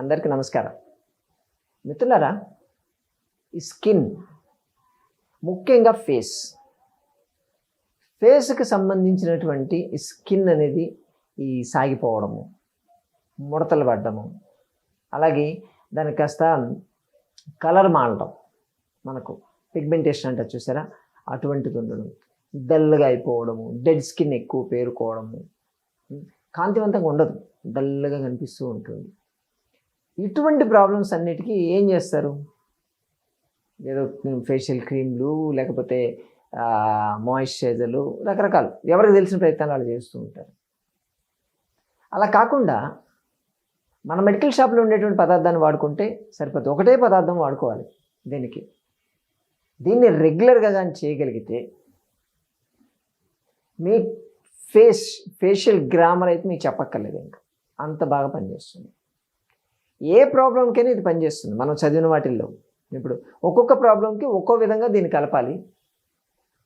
అందరికీ నమస్కారం. మిత్రులారా ఈ స్కిన్ ముఖ్యంగా ఫేస్. ఫేస్కి సంబంధించినటువంటి ఈ స్కిన్ అనేది ఈ సాగిపోవడము ముడతలు పడ్డము అలాగే దానికి కాస్త కలర్ మారడం మనకు. పిగ్మెంటేషన్ అంటే చూసారా? అటువంటిది ఉండడం డల్గా అయిపోవడము డెడ్ స్కిన్ ఎక్కువ పేరుకోవడము కాంతివంతంగా ఉండదు డల్గా కనిపిస్తూ ఉంటుంది. ఇటువంటి ప్రాబ్లమ్స్ అన్నిటికీ ఏం చేస్తారు? ఏదో ఫేషియల్ క్రీమ్లు లేకపోతే మాయిశ్చరైజర్లు రకరకాలు. ఎవరికి తెలిసిన ప్రయత్నాలు వాళ్ళు చేస్తూ ఉంటారు. అలా కాకుండా మన మెడికల్ షాప్లో ఉండేటువంటి పదార్థాన్ని వాడుకుంటే సరిపోతుంది. ఒకటే పదార్థం వాడుకోవాలి దీనికి. దీన్ని రెగ్యులర్గా కానీ చేయగలిగితే మీ ఫేస్ ఫేషియల్ గ్రామర్ అయితే మీకు చెప్పక్కర్లేదు ఇంకా. అంత బాగా పనిచేస్తుంది. ఏ ప్రాబ్లంకైనా ఇది పనిచేస్తుంది. మనం చదివిన వాటిల్లో. ఇప్పుడు ఒక్కొక్క ప్రాబ్లంకి ఒక్కో విధంగా దీన్ని కలపాలి.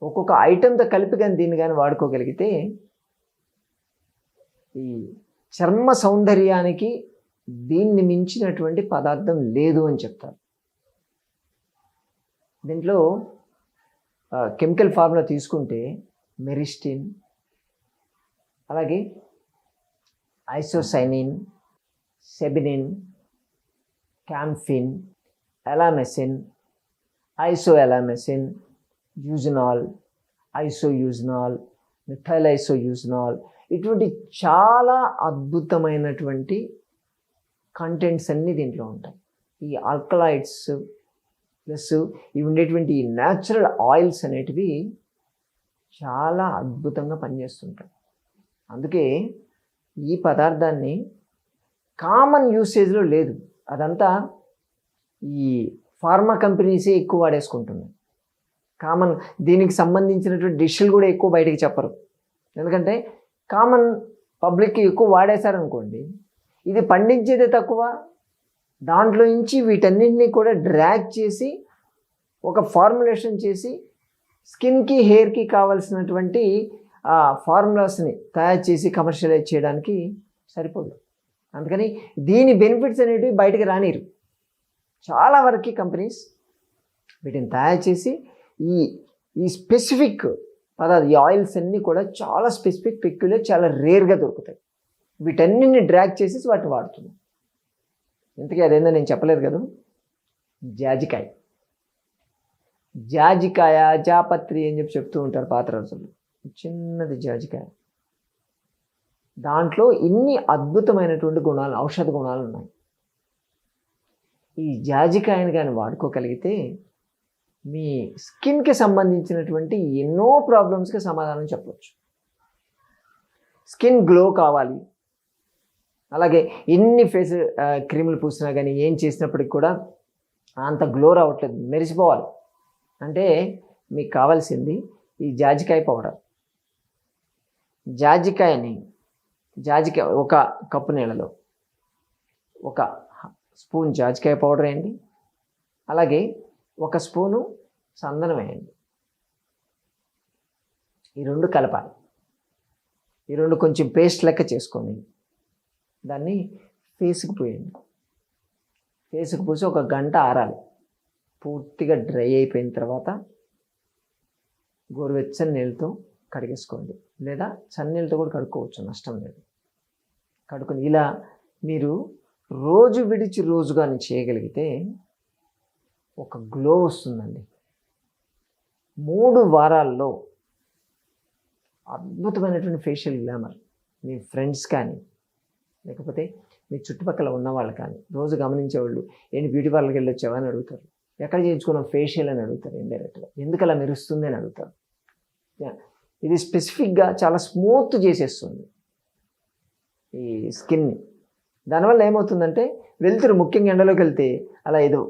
ఒక్కొక్క ఐటెంతో కలిపి కానీ దీన్ని కానీ వాడుకోగలిగితే ఈ చర్మ సౌందర్యానికి దీన్ని మించినటువంటి పదార్థం లేదు అని చెప్తారు. దీంట్లో కెమికల్ ఫార్ములా తీసుకుంటే మెరిస్టిన్ అలాగే ఐసోసైనిన్ sabinene camphene elemicin isoelemicin eugenol isoeugenol methyl isoeugenol ఇటువంటి చాలా అద్భుతమైనటువంటి కంటెంట్స్ అన్నీ దీంట్లో ఉంటాయి. ఈ ఆల్కలాయిడ్స్ ప్లస్ ఇవి ఉండేటువంటి ఈ న్యాచురల్ ఆయిల్స్ అనేటివి చాలా అద్భుతంగా పనిచేస్తుంటాయి. అందుకే ఈ పదార్థాన్ని కామన్ యూసేజ్లో లేదు. అదంతా ఈ ఫార్మా కంపెనీసే ఎక్కువ వాడేసుకుంటున్నాయి కామన్ దీనికి సంబంధించినటువంటి డిష్లు కూడా ఎక్కువ బయటకు చెప్పరు. ఎందుకంటే కామన్ పబ్లిక్కి ఎక్కువ వాడేశారనుకోండి ఇది పండించేదే తక్కువ దాంట్లో నుంచి వీటన్నింటినీ కూడా డ్రాగ్ చేసి ఒక ఫార్ములేషన్ చేసి స్కిన్కి హెయిర్కి కావాల్సినటువంటి ఫార్ములాస్ని తయారు చేసి కమర్షియలైజ్ చేయడానికి సరిపోదు. అందుకని దీని బెనిఫిట్స్ అనేటివి బయటకు రానిరు. చాలా వరకు కంపెనీస్ వీటిని తయారు చేసి ఈ ఈ స్పెసిఫిక్ పదార్థ ఈ ఆయిల్స్ అన్నీ కూడా చాలా స్పెసిఫిక్ పెక్యులర్ చాలా రేర్గా దొరుకుతాయి. వీటన్నిటిని డ్రాగ్ చేసి వాటిని వాడుతున్నాం. ఇంతకీ అదేందో నేను చెప్పలేదు కదా. జాజికాయ. జాజికాయ జాపత్రి అని చెప్పి చెప్తూ ఉంటారు పాత రోజుల్లో. చిన్నది జాజికాయ. దాంట్లో ఇన్ని అద్భుతమైనటువంటి గుణాలు ఔషధ గుణాలు ఉన్నాయి. ఈ జాజికాయని కానీ వాడుకోగలిగితే మీ స్కిన్కి సంబంధించినటువంటి ఎన్నో ప్రాబ్లమ్స్కి సమాధానం చెప్పవచ్చు స్కిన్ గ్లో కావాలి. అలాగే ఎన్ని ఫేస్ క్రీములు పూసినా కానీ ఏం చేసినప్పటికి కూడా అంత గ్లో రావట్లేదు మెరిసిపోవాలి. అంటే మీకు కావాల్సింది ఈ జాజికాయ పౌడర్. జాజికాయని జాజికాయ ఒక కప్పు నీళ్ళలో ఒక స్పూన్ జాజికాయ పౌడర్ వేయండి. అలాగే ఒక స్పూను సందనం వేయండి. ఈ రెండు కలపాలి. ఈ రెండు కొంచెం పేస్ట్ లెక్క చేసుకోండి. దాన్ని ఫేస్కి పోయండి. ఫేస్కి పోసి ఒక గంట ఆరాలి. పూర్తిగా డ్రై అయిపోయిన తర్వాత గోరువెచ్చని నీళ్ళతో కడిగేసుకోండి. లేదా చన్నీళ్ళతో కూడా కడుక్కోవచ్చు నష్టం లేదు. కడుకుని ఇలా మీరు రోజు విడిచి రోజు కానీ చేయగలిగితే ఒక గ్లో వస్తుందండి. మూడు వారాల్లో అద్భుతమైనటువంటి ఫేషియల్ గ్లామర్ మీ ఫ్రెండ్స్ కానీ లేకపోతే మీ చుట్టుపక్కల ఉన్నవాళ్ళు కానీ రోజు గమనించేవాళ్ళు ఏంటి బ్యూటీ పార్లర్కి వెళ్ళి అడుగుతారు. ఎక్కడ చేయించుకున్నాం ఫేషియల్ అని అడుగుతారు ఇండైరెక్ట్గా ఎందుకు అలా మెరుస్తుంది? అని అడుగుతారు. ఇది స్పెసిఫిక్గా చాలా స్మూత్ చేసేస్తుంది. ఈ స్కిన్ని దానివల్ల ఏమవుతుందంటే వెళ్తురు ముఖ్యంగా ఎండలోకి వెళ్తే అలా ఏదో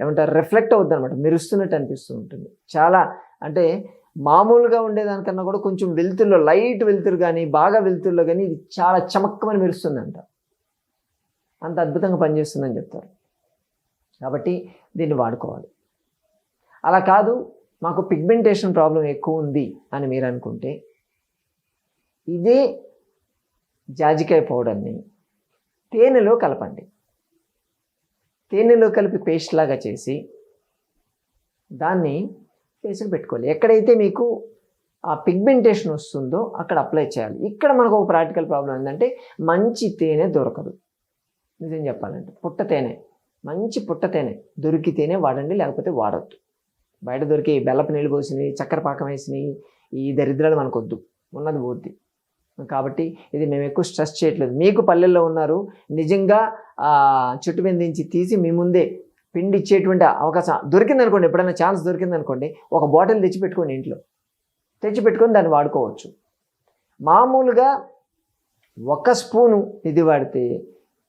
ఏమంటారు రిఫ్లెక్ట్ అవుద్ది అనమాట మెరుస్తున్నట్టు అనిపిస్తూ ఉంటుంది. చాలా అంటే మామూలుగా ఉండేదానికన్నా కూడా కొంచెం వెలుతురులో లైట్ వెలుతురు కానీ బాగా వెలుతురులో కానీ ఇది చాలా చమక్కమని మెరుస్తుందంట. అంత అద్భుతంగా పనిచేస్తుందని చెప్తారు. కాబట్టి దీన్ని వాడుకోవాలి. అలా కాదు మాకు పిగ్మెంటేషన్ ప్రాబ్లం ఎక్కువ ఉంది అని మీరు అనుకుంటే ఇదే జాజికాయ పౌడర్ని తేనెలో కలపండి. తేనెలో కలిపి పేస్ట్ లాగా చేసి దాన్ని ఫేస్కి పెట్టుకోవాలి. ఎక్కడైతే మీకు ఆ పిగ్మెంటేషన్ వస్తుందో అక్కడ అప్లై చేయాలి. ఇక్కడ మనకు ఒక ప్రాక్టికల్ ప్రాబ్లం ఏంటంటే మంచి తేనె దొరకదు. నిజం చెప్పాలంటే పుట్ట తేనె మంచి పుట్ట తేనె దొరికితేనే వాడండి లేకపోతే వాడద్దు. బయట దొరికి బెల్లపు నీళ్ళు పోసినవి చక్కెర పాకం వేసినవి ఈ దరిద్రాలు మనకొద్దు. ఉన్నది పోద్ది. కాబట్టి ఇది మేము ఎక్కువ స్ట్రెస్ చేయట్లేదు. మీకు పల్లెల్లో ఉన్నారు నిజంగా చెట్టు మీద నుంచి తీసి మీ ముందే పిండి ఇచ్చేటువంటి అవకాశం దొరికిందనుకోండి ఎప్పుడైనా ఛాన్స్ దొరికింది అనుకోండి ఒక బాటిల్ తెచ్చిపెట్టుకొని ఇంట్లో. తెచ్చిపెట్టుకొని దాన్ని వాడుకోవచ్చు. మామూలుగా ఒక స్పూను ఇది వాడితే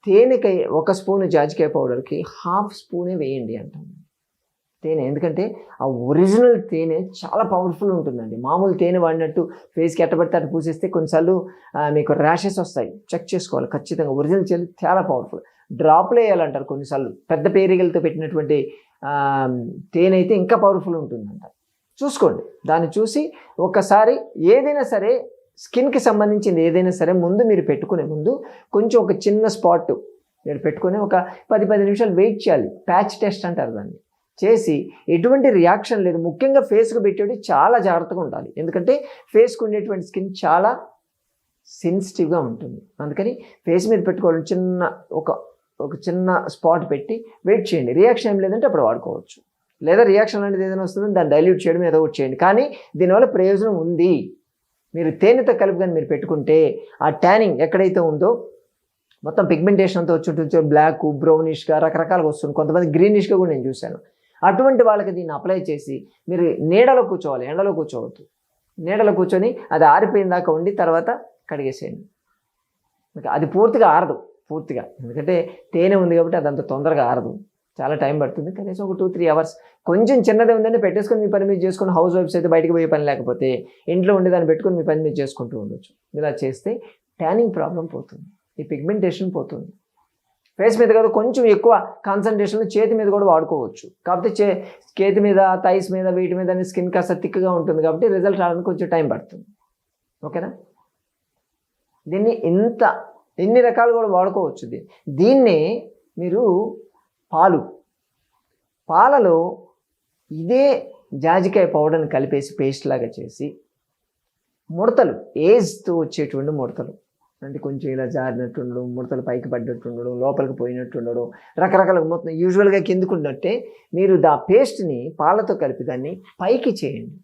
తేనెకై ఒక స్పూను జాజికాయ పౌడర్కి హాఫ్ స్పూనే వేయండి అంటాం తేనె. ఎందుకంటే ఆ ఒరిజినల్ తేనె చాలా పవర్ఫుల్ ఉంటుందండి. మామూలు తేనె వాడినట్టు ఫేస్కి ఎట్టబడితే అటు పూసేస్తే కొన్నిసార్లు మీకు ర్యాషెస్ వస్తాయి. చెక్ చేసుకోవాలి. ఖచ్చితంగా ఒరిజినల్ తేనె చాలా పవర్ఫుల్ డ్రాప్లు వేయాలంటారు కొన్నిసార్లు. పెద్ద పేరిగలతో పెట్టినటువంటి తేనె అయితే ఇంకా పవర్ఫుల్ ఉంటుందంట. చూసుకోండి. దాన్ని చూసి ఒకసారి ఏదైనా సరే స్కిన్కి సంబంధించింది ఏదైనా సరే ముందు మీరు పెట్టుకునే ముందు కొంచెం ఒక చిన్న స్పాట్ మీరు పెట్టుకొని ఒక పది పది నిమిషాలు వెయిట్ చేయాలి. ప్యాచ్ టెస్ట్ అంటారు దాన్ని. చేసి ఎటువంటి రియాక్షన్ లేదు. ముఖ్యంగా ఫేస్కు పెట్టేది చాలా జాగ్రత్తగా ఉండాలి. ఎందుకంటే ఫేస్కు ఉండేటువంటి స్కిన్ చాలా సెన్సిటివ్గా ఉంటుంది. అందుకని ఫేస్ మీద పెట్టుకోవడం చిన్న ఒక ఒక చిన్న స్పాట్ పెట్టి వెయిట్ చేయండి. రియాక్షన్ ఏం లేదంటే అప్పుడు వాడుకోవచ్చు. లేదా రియాక్షన్ అనేది ఏదైనా వస్తుందో దాన్ని డైల్యూట్ చేయడం ఏదో ఒకటి చేయండి. కానీ దీనివల్ల ప్రయోజనం ఉంది. మీరు తేనెతో కలిపి కానీ మీరు పెట్టుకుంటే ఆ ట్యానింగ్ ఎక్కడైతే ఉందో మొత్తం పిగ్మెంటేషన్ అంతా వచ్చి బ్లాక్ బ్రౌనిష్గా రకరకాలుగా వస్తుంది. కొంతమంది గ్రీనిష్గా కూడా నేను చూశాను. అటువంటి వాళ్ళకి దీన్ని అప్లై చేసి మీరు నీడలో కూర్చోవాలి ఎండలో కూర్చోవద్దు. నీడలో కూర్చొని అది ఆరిపోయిన దాకా ఉండి తర్వాత కడిగేసేయండి. అది పూర్తిగా ఆరదు పూర్తిగా. ఎందుకంటే తేనె ఉంది కాబట్టి అది అంత తొందరగా ఆరదు. చాలా టైం పడుతుంది. కనీసం ఒక టూ త్రీ అవర్స్. కొంచెం చిన్నది ఉందంటే పెట్టేసుకొని మీ పని మీరు చేసుకుని హౌస్ వైఫ్స్ అయితే బయటకు పోయే పని లేకపోతే ఇంట్లో ఉండి దాన్ని పెట్టుకొని మీ పని మీరు చేసుకుంటూ ఉండొచ్చు. ఇలా చేస్తే ట్యానింగ్ ప్రాబ్లం పోతుంది. ఈ పిగ్మెంటేషన్ పోతుంది. ఫేస్ మీద కదా కొంచెం ఎక్కువ కాన్సన్ట్రేషన్ చేతి మీద కూడా వాడుకోవచ్చు. కాకపోతే చే చేతి మీద థైస్ మీద వీటి మీద స్కిన్ కాస్త థిక్గా ఉంటుంది కాబట్టి రిజల్ట్ రావడానికి కొంచెం టైం పడుతుంది. ఓకేనా దీన్ని ఇంత ఎన్ని రకాలు కూడా వాడుకోవచ్చు దీన్ని మీరు పాలు. పాలలో ఇదే జాజికాయ పౌడర్ని కలిపేసి పేస్ట్ లాగా చేసి ముడతలు ఏజ్తో వచ్చేటువంటి ముడతలు. అంటే కొంచెం ఇలా జారినట్టు ఉండడం ముడతలు పైకి పడ్డట్టు ఉండడం లోపలికి పోయినట్టు ఉండడం రకరకాల మొత్తం యూజువల్గా కిందుకున్నట్టే మీరు దా పేస్ట్ని పాలతో కలిపి దాన్ని పైకి చేయండి.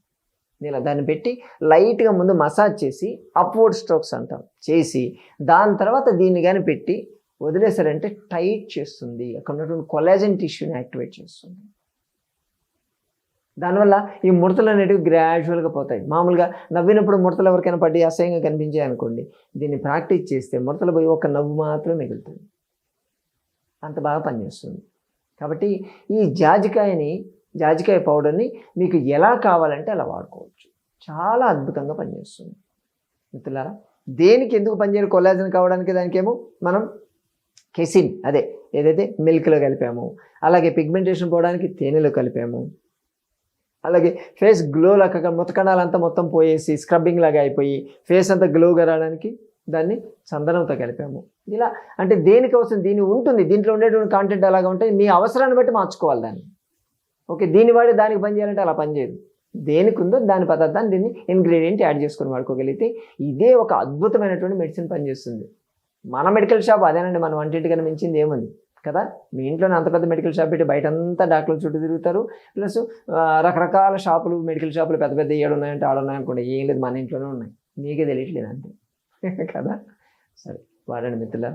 ఇలా దాన్ని పెట్టి లైట్గా ముందు మసాజ్ చేసి అప్వర్డ్ స్ట్రోక్స్ అంటాం. చేసి దాని తర్వాత దీన్ని కానీ పెట్టి వదిలేసారంటే టైట్ చేస్తుంది. అక్కడ ఉన్నటువంటి కొలాజన్ టిష్యూని యాక్టివేట్ చేస్తుంది. దానివల్ల ఈ ముడతలు అనేటివి గ్రాడ్యువల్గా పోతాయి. మామూలుగా నవ్వినప్పుడు ముడతలు ఎవరికైనా పడి అసహ్యంగా కనిపించాయి అనుకోండి దీన్ని ప్రాక్టీస్ చేస్తే ముడతలు పోయి ఒక నవ్వు మాత్రం మిగులుతుంది. అంత బాగా పనిచేస్తుంది. కాబట్టి ఈ జాజికాయని జాజికాయ పౌడర్ని మీకు ఎలా కావాలంటే అలా వాడుకోవచ్చు. చాలా అద్భుతంగా పనిచేస్తుంది. మిత్రులారా దేనికి ఎందుకు పనిచేయరు కొలాజన్ కావడానికి దానికేమో మనం కెసిన్ అదే ఏదైతే మిల్క్లో కలిపాము అలాగే పిగ్మెంటేషన్ పోవడానికి తేనెలో కలిపాము అలాగే ఫేస్ గ్లో లాగా మొత్తకణాలంతా మొత్తం పోయేసి స్క్రబ్బింగ్ లాగా అయిపోయి ఫేస్ అంతా గ్లోగా రావడానికి దాన్ని చందనంతో కలిపాము. ఇలా అంటే దేనికి అవసరం దీని ఉంటుంది దీంట్లో ఉండేటువంటి కాంటెంట్ అలాగా ఉంటే మీ అవసరాన్ని బట్టి మార్చుకోవాలి దాన్ని. ఓకే దీన్ని వాడి దానికి పని చేయాలంటే అలా పనిచేయదు దేనికి ఉందో దాని పదార్థాన్ని దీన్ని ఇంగ్రీడియంట్ యాడ్ చేసుకొని వాడుకోగలిగితే ఇదే ఒక అద్భుతమైనటువంటి మెడిసిన్ పనిచేస్తుంది మన మెడికల్ షాప్ అదేనండి మన వంటింటికన్నా మించింది ఏముంది? కదా? మీ ఇంట్లోనే అంత పెద్ద మెడికల్ షాప్ పెట్టి బయట అంతా డాక్టర్ల చుట్టూ తిరుగుతారు. ప్లస్ రకరకాల షాపులు మెడికల్ షాపులు పెద్ద పెద్ద ఏడు ఉన్నాయంటే ఆడు ఉన్నాయనుకోండి ఏం లేదు మన ఇంట్లోనే ఉన్నాయి. మీకే తెలియట్లేదు అంతే. కదా? సరే వాడండి మిత్రుల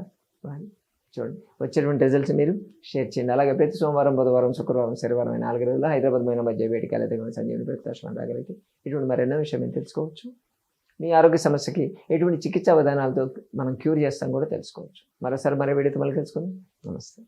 చూడండి. వచ్చేటువంటి రిజల్ట్స్ మీరు షేర్ చేయండి. అలాగే ప్రతి సోమవారం బుధవారం శుక్రవారం శనివారం నాలుగు రోజుల్లో హైదరాబాద్ మైన మధ్య వేడికి వెళ్ళేది సంజీవని ప్రతిష్టానం రాగలిగితే ఇటువంటి మరెన్నో విషయం మీరు తెలుసుకోవచ్చు. మీ ఆరోగ్య సమస్యకి ఎటువంటి చికిత్సా విధానాలతో మనం క్యూర్ చేస్తాం కూడా తెలుసుకోవచ్చు. మరోసారి మరో వీడియోతో మళ్ళీ తెలుసుకుందాం నమస్తే.